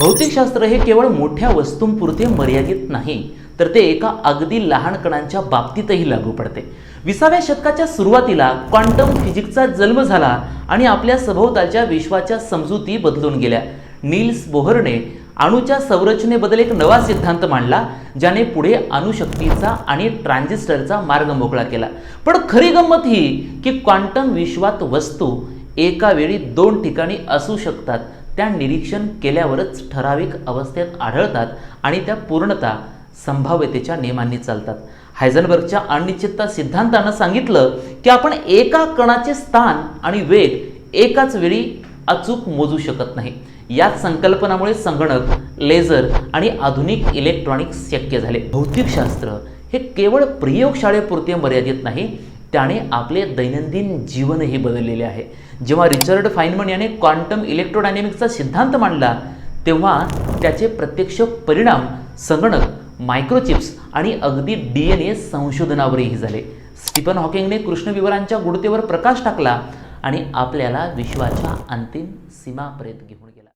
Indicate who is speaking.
Speaker 1: भौतिकशास्त्र हे केवळ मोठ्या वस्तूंपुरते मर्यादित नाही तर ते एका अगदी लहान कणांच्या बाबतीतही लागू पडते. विसाव्या शतकाच्या सुरुवातीला क्वांटम फिजिक्सचा जन्म झाला आणि आपल्या सभोवतालच्या विश्वाच्या समजुती बदलून गेल्या. नील्स बोहरने अणूच्या संरचनेबद्दल एक नवा सिद्धांत मांडला ज्याने पुढे अणुशक्तीचा आणि ट्रान्झिस्टरचा मार्ग मोकळा केला. पण खरी गंमत ही की क्वांटम विश्वात वस्तू एका वेळी दोन ठिकाणी असू शकतात त्या निरीक्षण केल्यावरच ठराविक अवस्थेत आढळतात आणि त्या पूर्णतः संभाव्यतेच्या नियमांनी चालतात. हायझनबर्गच्या अनिश्चितता सिद्धांतानं सांगितलं की आपण एका कणाचे स्थान आणि वेग एकाच वेळी अचूक मोजू शकत नाही. याच संकल्पनामुळे संगणक लेझर आणि आधुनिक इलेक्ट्रॉनिक्स शक्य झाले. भौतिकशास्त्र हे केवळ प्रयोगशाळेपुरते मर्यादित नाही त्याने आपले दैनंदिन जीवनही बदललेले आहे. जेव्हा रिचर्ड फाइनमन याने क्वांटम इलेक्ट्रोडायनेमिक्सचा सिद्धांत मांडला तेव्हा त्याचे प्रत्यक्ष परिणाम संगणक मायक्रोचिप्स आणि अगदी डी एन ए संशोधनावरही झाले. स्टीफन हॉकिंगने कृष्णविवरांच्या गुढतेवर प्रकाश टाकला आणि आपल्याला विश्वाच्या अंतिम सीमापर्यंत घेऊन